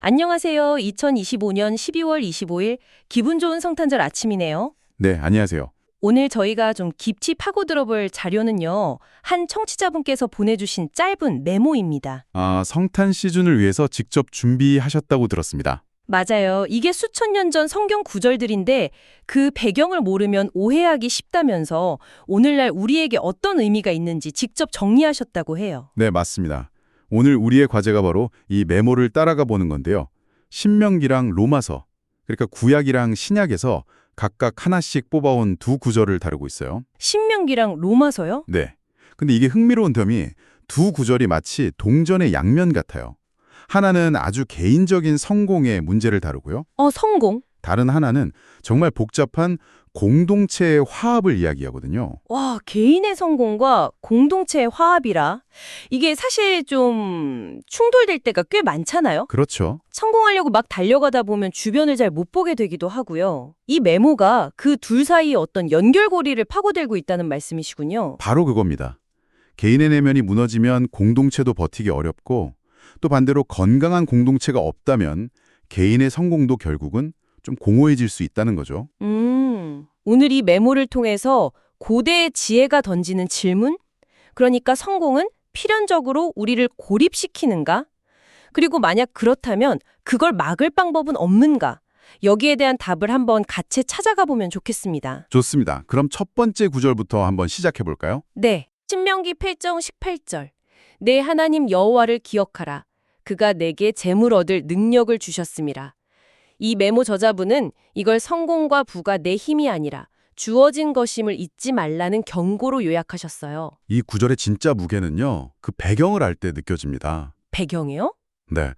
안녕하세요. 2025년 12월 25일 기분 좋은 성탄절 아침이네요. 네, 안녕하세요. 오늘 저희가 좀 깊이 파고 들어볼 자료는요. 한 청취자분께서 보내주신 짧은 메모입니다. 아, 성탄 시즌을 위해서 직접 준비하셨다고 들었습니다. 맞아요. 이게 수천 년 전 성경 구절들인데 그 배경을 모르면 오해하기 쉽다면서 오늘날 우리에게 어떤 의미가 있는지 직접 정리하셨다고 해요. 네, 맞습니다. 오늘 우리의 과제가 바로 이 메모를 따라가 보는 건데요. 신명기랑 로마서, 그러니까 구약이랑 신약에서 각각 하나씩 뽑아온 두 구절을 다루고 있어요. 신명기랑 로마서요? 네. 근데 이게 흥미로운 점이 두 구절이 마치 동전의 양면 같아요. 하나는 아주 개인적인 성공의 문제를 다루고요. 어, 성공. 다른 하나는 정말 복잡한 공동체의 화합을 이야기하거든요. 와, 개인의 성공과 공동체의 화합이라. 이게 사실 좀 충돌될 때가 꽤 많잖아요? 그렇죠. 성공하려고 막 달려가다 보면 주변을 잘 못 보게 되기도 하고요. 이 메모가 그 둘 사이의 어떤 연결고리를 파고들고 있다는 말씀이시군요. 바로 그겁니다. 개인의 내면이 무너지면 공동체도 버티기 어렵고 또 반대로 건강한 공동체가 없다면 개인의 성공도 결국은 좀 공허해질 수 있다는 거죠. 음, 오늘 이 메모를 통해서 고대의 지혜가 던지는 질문? 그러니까 성공은 필연적으로 우리를 고립시키는가? 그리고 만약 그렇다면 그걸 막을 방법은 없는가? 여기에 대한 답을 한번 같이 찾아가 보면 좋겠습니다. 좋습니다. 그럼 첫 번째 구절부터 한번 시작해 볼까요? 네. 신명기 8장 18절. 내 하나님 여호와를 기억하라. 그가 내게 재물 얻을 능력을 주셨음이라. 이 메모 저자분은 이걸 성공과 부가 내 힘이 아니라 주어진 것임을 잊지 말라는 경고로 요약하셨어요. 이 구절의 진짜 무게는요. 그 배경을 알 때 느껴집니다. 배경이요? 네.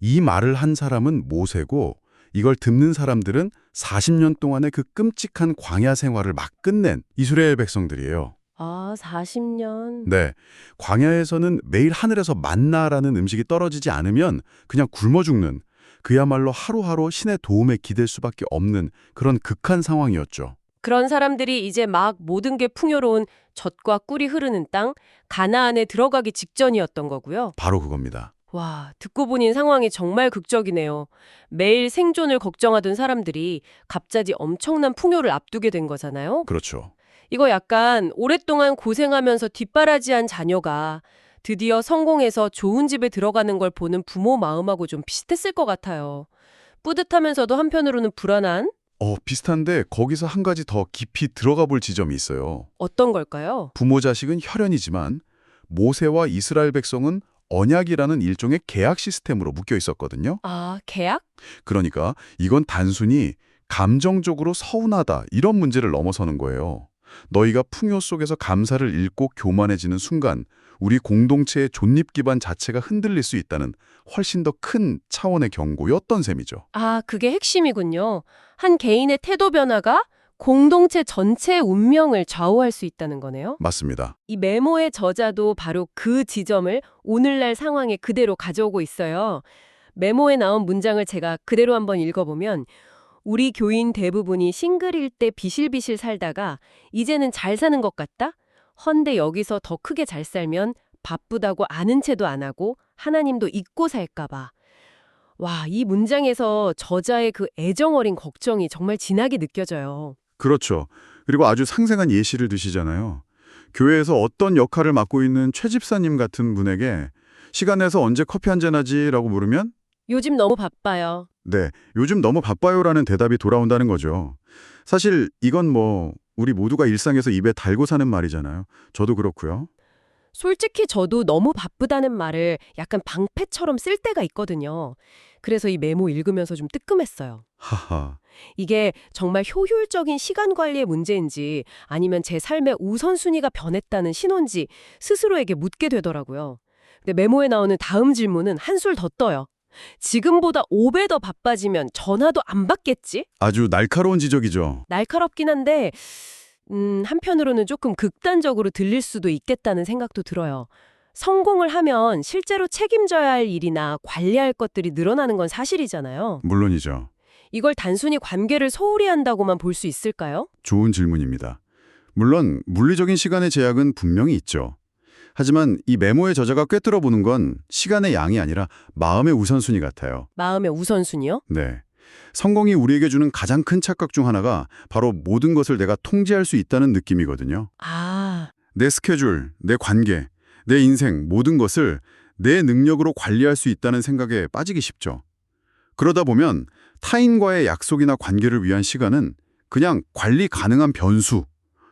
이 말을 한 사람은 모세고 이걸 듣는 사람들은 40년 동안의 그 끔찍한 광야 생활을 막 끝낸 이스라엘 백성들이에요. 아, 40년. 네. 광야에서는 매일 하늘에서 만나라는 음식이 떨어지지 않으면 그냥 굶어 죽는 그야말로 하루하루 신의 도움에 기댈 수밖에 없는 그런 극한 상황이었죠. 그런 사람들이 이제 막 모든 게 풍요로운 젖과 꿀이 흐르는 땅 가나안에 들어가기 직전이었던 거고요. 바로 그겁니다. 와, 듣고 보니 상황이 정말 극적이네요. 매일 생존을 걱정하던 사람들이 갑자기 엄청난 풍요를 앞두게 된 거잖아요. 그렇죠. 이거 약간 오랫동안 고생하면서 뒷바라지한 자녀가 드디어 성공해서 좋은 집에 들어가는 걸 보는 부모 마음하고 좀 비슷했을 것 같아요. 뿌듯하면서도 한편으로는 불안한? 어, 비슷한데 거기서 한 가지 더 깊이 들어가 볼 지점이 있어요. 어떤 걸까요? 부모 자식은 혈연이지만 모세와 이스라엘 백성은 언약이라는 일종의 계약 시스템으로 묶여 있었거든요. 아, 계약? 그러니까 이건 단순히 감정적으로 서운하다 이런 문제를 넘어서는 거예요. 너희가 풍요 속에서 감사를 잃고 교만해지는 순간 우리 공동체의 존립 기반 자체가 흔들릴 수 있다는 훨씬 더 큰 차원의 경고였던 셈이죠. 아, 그게 핵심이군요. 한 개인의 태도 변화가 공동체 전체의 운명을 좌우할 수 있다는 거네요. 맞습니다. 이 메모의 저자도 바로 그 지점을 오늘날 상황에 그대로 가져오고 있어요. 메모에 나온 문장을 제가 그대로 한번 읽어보면 우리 교인 대부분이 싱글일 때 비실비실 살다가 이제는 잘 사는 것 같다? 헌데 여기서 더 크게 잘 살면 바쁘다고 아는 채도 안 하고 하나님도 잊고 살까 봐. 와, 이 문장에서 저자의 그 애정 어린 걱정이 정말 진하게 느껴져요. 그렇죠. 그리고 아주 상생한 예시를 드시잖아요. 교회에서 어떤 역할을 맡고 있는 최 집사님 같은 분에게 시간 내서 언제 커피 한 잔 하지 라고 물으면 요즘 너무 바빠요. 네, 요즘 너무 바빠요라는 대답이 돌아온다는 거죠. 사실 이건 뭐 우리 모두가 일상에서 입에 달고 사는 말이잖아요. 저도 그렇고요. 솔직히 저도 너무 바쁘다는 말을 약간 방패처럼 쓸 때가 있거든요. 그래서 이 메모 읽으면서 좀 뜨끔했어요. 하하. 이게 정말 효율적인 시간 관리의 문제인지 아니면 제 삶의 우선순위가 변했다는 신호인지 스스로에게 묻게 되더라고요. 근데 메모에 나오는 다음 질문은 한술 더 떠요. 지금보다 5배 더 바빠지면 전화도 안 받겠지? 아주 날카로운 지적이죠. 날카롭긴 한데 음, 한편으로는 조금 극단적으로 들릴 수도 있겠다는 생각도 들어요. 성공을 하면 실제로 책임져야 할 일이나 관리할 것들이 늘어나는 건 사실이잖아요. 물론이죠. 이걸 단순히 관계를 소홀히 한다고만 볼 수 있을까요? 좋은 질문입니다. 물론 물리적인 시간의 제약은 분명히 있죠. 하지만 이 메모의 저자가 꿰뚫어 보는 건 시간의 양이 아니라 마음의 우선순위 같아요. 마음의 우선순위요? 네. 성공이 우리에게 주는 가장 큰 착각 중 하나가 바로 모든 것을 내가 통제할 수 있다는 느낌이거든요. 아, 내 스케줄, 내 관계, 내 인생 모든 것을 내 능력으로 관리할 수 있다는 생각에 빠지기 쉽죠. 그러다 보면 타인과의 약속이나 관계를 위한 시간은 그냥 관리 가능한 변수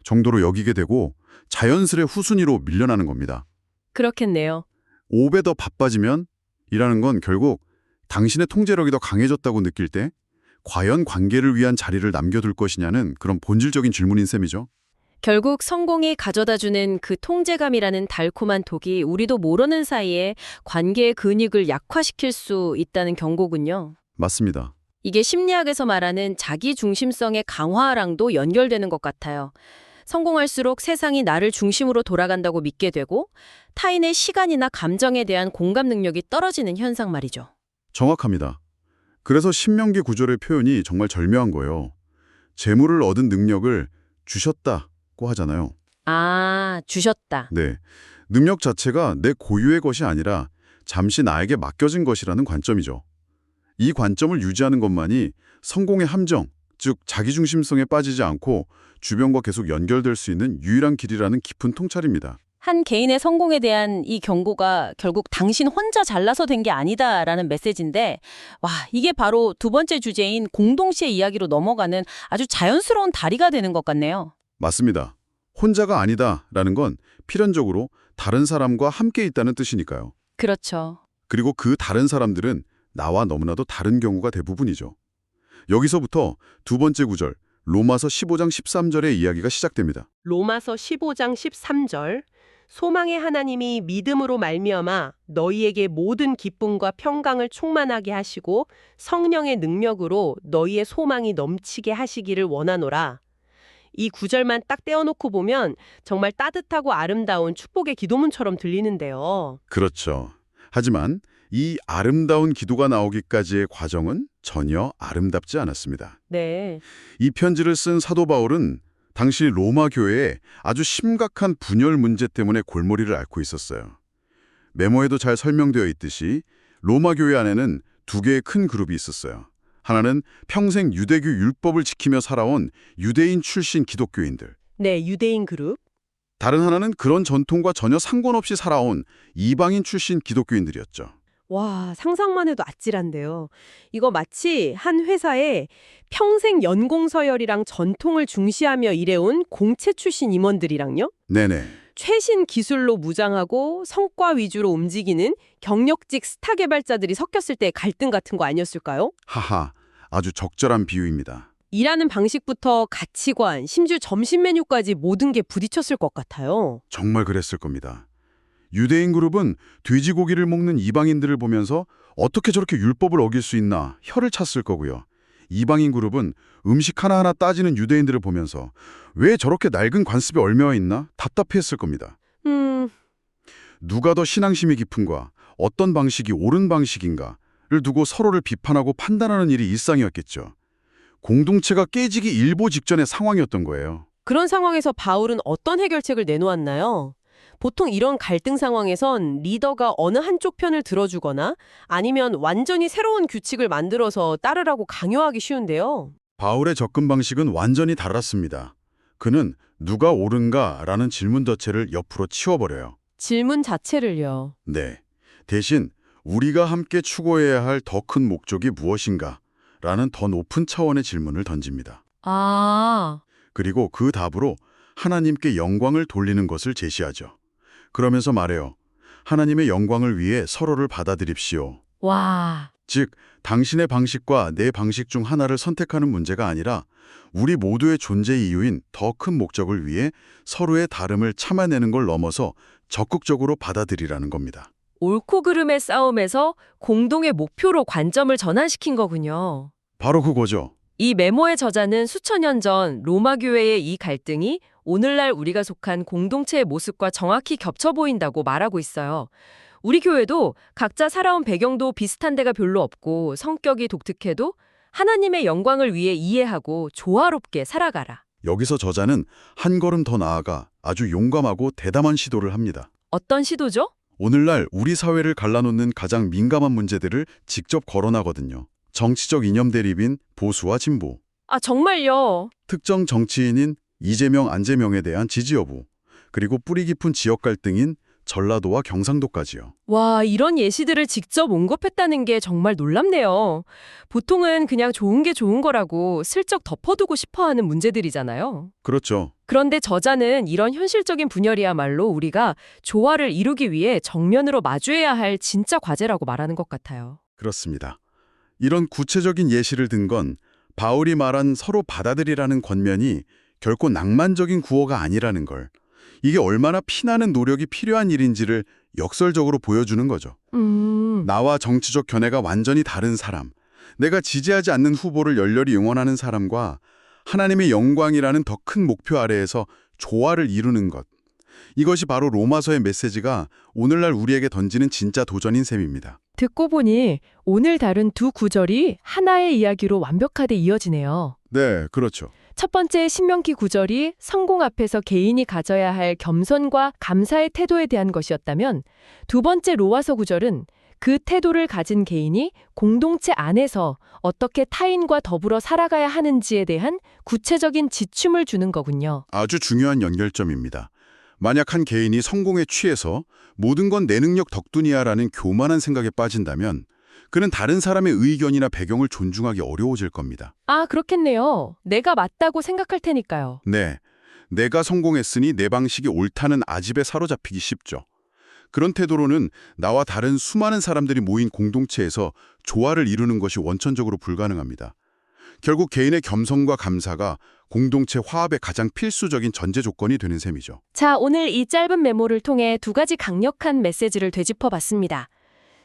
정도로 여기게 되고 자연스레 후순위로 밀려나는 겁니다. 그렇겠네요. 5배 더 바빠지면 이라는 건 결국 당신의 통제력이 더 강해졌다고 느낄 때 과연 관계를 위한 자리를 남겨둘 것이냐는 그런 본질적인 질문인 셈이죠. 결국 성공이 가져다주는 그 통제감이라는 달콤한 독이 우리도 모르는 사이에 관계의 근육을 약화시킬 수 있다는 경고군요. 맞습니다. 이게 심리학에서 말하는 자기 중심성의 강화랑도 연결되는 것 같아요. 성공할수록 세상이 나를 중심으로 돌아간다고 믿게 되고 타인의 시간이나 감정에 대한 공감 능력이 떨어지는 현상 말이죠. 정확합니다. 그래서 신명기 구절의 표현이 정말 절묘한 거예요. 재물을 얻은 능력을 주셨다고 하잖아요. 아, 주셨다. 네. 능력 자체가 내 고유의 것이 아니라 잠시 나에게 맡겨진 것이라는 관점이죠. 이 관점을 유지하는 것만이 성공의 함정, 즉 자기중심성에 빠지지 않고 주변과 계속 연결될 수 있는 유일한 길이라는 깊은 통찰입니다. 한 개인의 성공에 대한 이 경고가 결국 당신 혼자 잘나서 된 게 아니다라는 메시지인데, 와, 이게 바로 두 번째 주제인 공동체의 이야기로 넘어가는 아주 자연스러운 다리가 되는 것 같네요. 맞습니다. 혼자가 아니다라는 건 필연적으로 다른 사람과 함께 있다는 뜻이니까요. 그렇죠. 그리고 그 다른 사람들은 나와 너무나도 다른 경우가 대부분이죠. 여기서부터 두 번째 구절, 로마서 15장 13절의 이야기가 시작됩니다. 로마서 15장 13절 소망의 하나님이 믿음으로 말미암아 너희에게 모든 기쁨과 평강을 충만하게 하시고 성령의 능력으로 너희의 소망이 넘치게 하시기를 원하노라. 이 구절만 딱 떼어놓고 보면 정말 따뜻하고 아름다운 축복의 기도문처럼 들리는데요. 그렇죠. 하지만 이 아름다운 기도가 나오기까지의 과정은 전혀 아름답지 않았습니다. 네. 이 편지를 쓴 사도 바울은 당시 로마 교회에 아주 심각한 분열 문제 때문에 골머리를 앓고 있었어요. 메모에도 잘 설명되어 있듯이 로마 교회 안에는 두 개의 큰 그룹이 있었어요. 하나는 평생 유대교 율법을 지키며 살아온 유대인 출신 기독교인들. 네, 유대인 그룹. 다른 하나는 그런 전통과 전혀 상관없이 살아온 이방인 출신 기독교인들이었죠. 와, 상상만 해도 아찔한데요. 이거 마치 한 회사에 평생 연공 서열이랑 전통을 중시하며 일해온 공채 출신 임원들이랑요. 네네. 최신 기술로 무장하고 성과 위주로 움직이는 경력직 스타 개발자들이 섞였을 때 갈등 같은 거 아니었을까요? 하하, 아주 적절한 비유입니다. 일하는 방식부터 가치관, 심지어 점심 메뉴까지 모든 게 부딪혔을 것 같아요. 정말 그랬을 겁니다. 유대인 그룹은 돼지고기를 먹는 이방인들을 보면서 어떻게 저렇게 율법을 어길 수 있나 혀를 찼을 거고요. 이방인 그룹은 음식 하나하나 따지는 유대인들을 보면서 왜 저렇게 낡은 관습에 얽매여 있나 답답했을 겁니다. 음, 누가 더 신앙심이 깊은가, 어떤 방식이 옳은 방식인가를 두고 서로를 비판하고 판단하는 일이 일상이었겠죠. 공동체가 깨지기 일보 직전의 상황이었던 거예요. 그런 상황에서 바울은 어떤 해결책을 내놓았나요? 보통 이런 갈등 상황에선 리더가 어느 한쪽 편을 들어주거나 아니면 완전히 새로운 규칙을 만들어서 따르라고 강요하기 쉬운데요. 바울의 접근 방식은 완전히 달랐습니다. 그는 누가 옳은가라는 질문 자체를 옆으로 치워버려요. 질문 자체를요. 네. 대신 우리가 함께 추구해야 할 더 큰 목적이 무엇인가? 라는 더 높은 차원의 질문을 던집니다. 아, 그리고 그 답으로 하나님께 영광을 돌리는 것을 제시하죠. 그러면서 말해요. 하나님의 영광을 위해 서로를 받아들입시오. 와, 즉, 당신의 방식과 내 방식 중 하나를 선택하는 문제가 아니라 우리 모두의 존재 이유인 더 큰 목적을 위해 서로의 다름을 참아내는 걸 넘어서 적극적으로 받아들이라는 겁니다. 옳고 그름의 싸움에서 공동의 목표로 관점을 전환시킨 거군요. 바로 그거죠. 이 메모의 저자는 수천 년 전 로마 교회의 이 갈등이 오늘날 우리가 속한 공동체의 모습과 정확히 겹쳐 보인다고 말하고 있어요. 우리 교회도 각자 살아온 배경도 비슷한 데가 별로 없고 성격이 독특해도 하나님의 영광을 위해 이해하고 조화롭게 살아가라. 여기서 저자는 한 걸음 더 나아가 아주 용감하고 대담한 시도를 합니다. 어떤 시도죠? 오늘날 우리 사회를 갈라놓는 가장 민감한 문제들을 직접 거론하거든요. 정치적 이념 대립인 보수와 진보, 아, 정말요? 특정 정치인인 이재명, 안재명에 대한 지지 여부, 그리고 뿌리 깊은 지역 갈등인 전라도와 경상도까지요. 와, 이런 예시들을 직접 언급했다는 게 정말 놀랍네요. 보통은 그냥 좋은 게 좋은 거라고 슬쩍 덮어두고 싶어 하는 문제들이잖아요. 그렇죠. 그런데 저자는 이런 현실적인 분열이야말로 우리가 조화를 이루기 위해 정면으로 마주해야 할 진짜 과제라고 말하는 것 같아요. 그렇습니다. 이런 구체적인 예시를 든 건 바울이 말한 서로 받아들이라는 권면이 결코 낭만적인 구호가 아니라는 걸, 이게 얼마나 피나는 노력이 필요한 일인지를 역설적으로 보여주는 거죠. 음, 나와 정치적 견해가 완전히 다른 사람, 내가 지지하지 않는 후보를 열렬히 응원하는 사람과 하나님의 영광이라는 더 큰 목표 아래에서 조화를 이루는 것. 이것이 바로 로마서의 메시지가 오늘날 우리에게 던지는 진짜 도전인 셈입니다. 듣고 보니 오늘 다룬 두 구절이 하나의 이야기로 완벽하게 이어지네요. 네, 그렇죠. 첫 번째 신명기 구절이 성공 앞에서 개인이 가져야 할 겸손과 감사의 태도에 대한 것이었다면 두 번째 로아서 구절은 그 태도를 가진 개인이 공동체 안에서 어떻게 타인과 더불어 살아가야 하는지에 대한 구체적인 지침을 주는 거군요. 아주 중요한 연결점입니다. 만약 한 개인이 성공에 취해서 모든 건 내 능력 덕분이야라는 교만한 생각에 빠진다면 그는 다른 사람의 의견이나 배경을 존중하기 어려워질 겁니다. 아, 그렇겠네요. 내가 맞다고 생각할 테니까요. 네, 내가 성공했으니 내 방식이 옳다는 아집에 사로잡히기 쉽죠. 그런 태도로는 나와 다른 수많은 사람들이 모인 공동체에서 조화를 이루는 것이 원천적으로 불가능합니다. 결국 개인의 겸손과 감사가 공동체 화합의 가장 필수적인 전제 조건이 되는 셈이죠. 자, 오늘 이 짧은 메모를 통해 두 가지 강력한 메시지를 되짚어 봤습니다.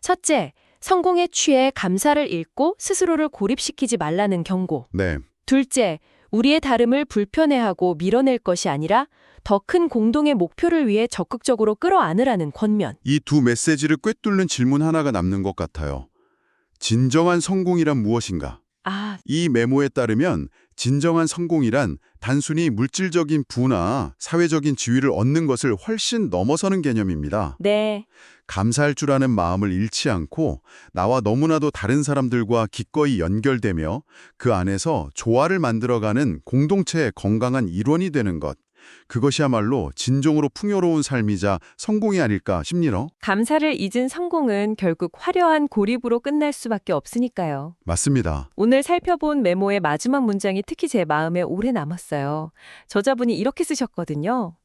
첫째, 성공에 취해 감사를 잃고 스스로를 고립시키지 말라는 경고. 네, 둘째, 우리의 다름을 불편해하고 밀어낼 것이 아니라 더 큰 공동의 목표를 위해 적극적으로 끌어안으라는 권면. 이 두 메시지를 꿰뚫는 질문 하나가 남는 것 같아요. 진정한 성공이란 무엇인가? 아, 이 메모에 따르면 진정한 성공이란 단순히 물질적인 부나 사회적인 지위를 얻는 것을 훨씬 넘어서는 개념입니다. 네. 감사할 줄 아는 마음을 잃지 않고 나와 너무나도 다른 사람들과 기꺼이 연결되며 그 안에서 조화를 만들어가는 공동체의 건강한 일원이 되는 것. 그것이야말로 진정으로 풍요로운 삶이자 성공이 아닐까 싶니요. 감사를 잊은 성공은 결국 화려한 고립으로 끝날 수밖에 없으니까요. 맞습니다. 오늘 살펴본 메모의 마지막 문장이 특히 제 마음에 오래 남았어요. 저자분이 이렇게 쓰셨거든요.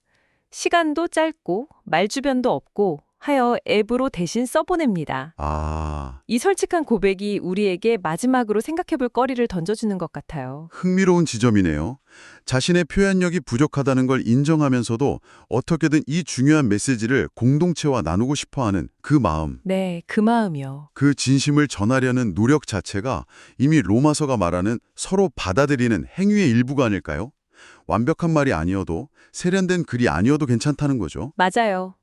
시간도 짧고 말주변도 없고 하여 앱으로 대신 써보냅니다. 아, 이 솔직한 고백이 우리에게 마지막으로 생각해볼 거리를 던져주는 것 같아요. 흥미로운 지점이네요. 자신의 표현력이 부족하다는 걸 인정하면서도 어떻게든 이 중요한 메시지를 공동체와 나누고 싶어하는 그 마음, 네, 그 마음이요. 그 진심을 전하려는 노력 자체가 이미 로마서가 말하는 서로 받아들이는 행위의 일부가 아닐까요? 완벽한 말이 아니어도 세련된 글이 아니어도 괜찮다는 거죠. 맞아요.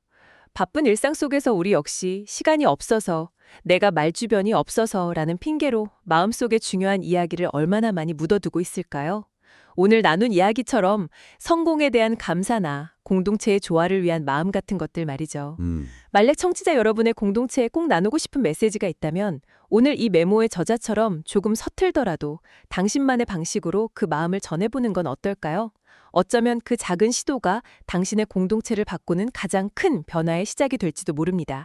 바쁜 일상 속에서 우리 역시 시간이 없어서 내가 말주변이 없어서라는 핑계로 마음속에 중요한 이야기를 얼마나 많이 묻어두고 있을까요? 오늘 나눈 이야기처럼 성공에 대한 감사나 공동체의 조화를 위한 마음 같은 것들 말이죠. 음, 말렉 청취자 여러분의 공동체에 꼭 나누고 싶은 메시지가 있다면 오늘 이 메모의 저자처럼 조금 서툴더라도 당신만의 방식으로 그 마음을 전해보는 건 어떨까요? 어쩌면 그 작은 시도가 당신의 공동체를 바꾸는 가장 큰 변화의 시작이 될지도 모릅니다.